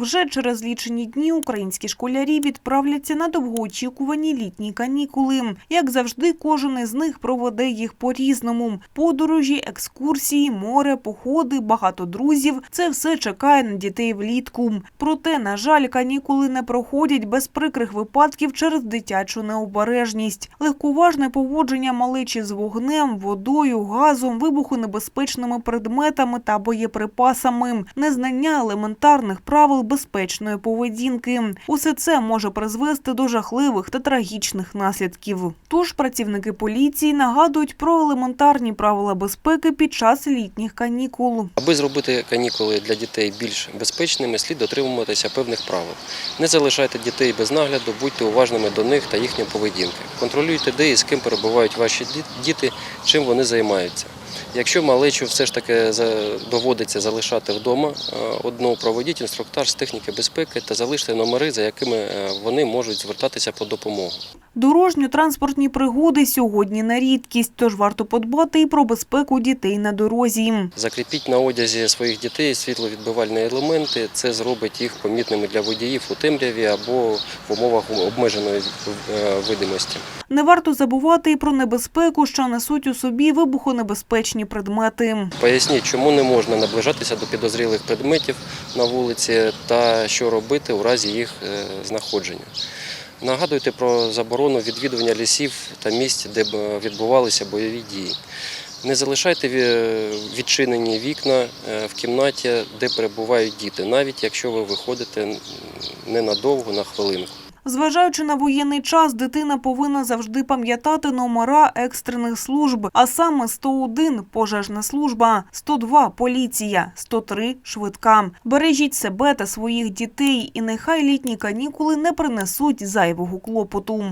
Вже через лічені дні українські школярі відправляться на довгоочікувані літні канікули. Як завжди, кожен із них проведе їх по-різному. Подорожі, екскурсії, море, походи, багато друзів – це все чекає на дітей влітку. Проте, на жаль, канікули не проходять без прикрих випадків через дитячу необережність. Легковажне поводження малечі з вогнем, водою, газом, вибухонебезпечними предметами та боєприпасами, незнання елементарних правил безпечної поведінки. Усе це може призвести до жахливих та трагічних наслідків. Тож працівники поліції нагадують про елементарні правила безпеки під час літніх канікул. Аби зробити канікули для дітей більш безпечними, слід дотримуватися певних правил. Не залишайте дітей без нагляду, будьте уважними до них та їхньої поведінки. Контролюйте, де і з ким перебувають ваші діти, чим вони займаються. Якщо малечу все ж таки доводиться залишати вдома, е, одну проведіть інструктаж з техніки безпеки та залиште номери, за якими е, вони можуть звертатися по допомогу. Дорожньо-транспортні пригоди сьогодні на рідкість, тож варто подбати і про безпеку дітей на дорозі. Закріпіть на одязі своїх дітей світловідбивальні елементи. Це зробить їх помітними для водіїв у темряві або в умовах обмеженої е, видимості. Не варто забувати і про небезпеку, що несуть у собі вибухонебезпечні предмети. Поясніть, чому не можна наближатися до підозрілих предметів на вулиці та що робити у разі їх е, знаходження. Нагадуйте про заборону відвідування лісів та місць, де е, відбувалися бойові дії. Не залишайте відчинені вікна е, в кімнаті, де перебувають діти, навіть якщо ви виходите ненадовго на хвилинку. Зважаючи на воєнний час, дитина повинна завжди пам'ятати номера екстрених служб, а саме 101 – пожежна служба, 102 – поліція, 103 – швидка. Бережіть себе та своїх дітей, і нехай літні канікули не принесуть зайвого клопоту.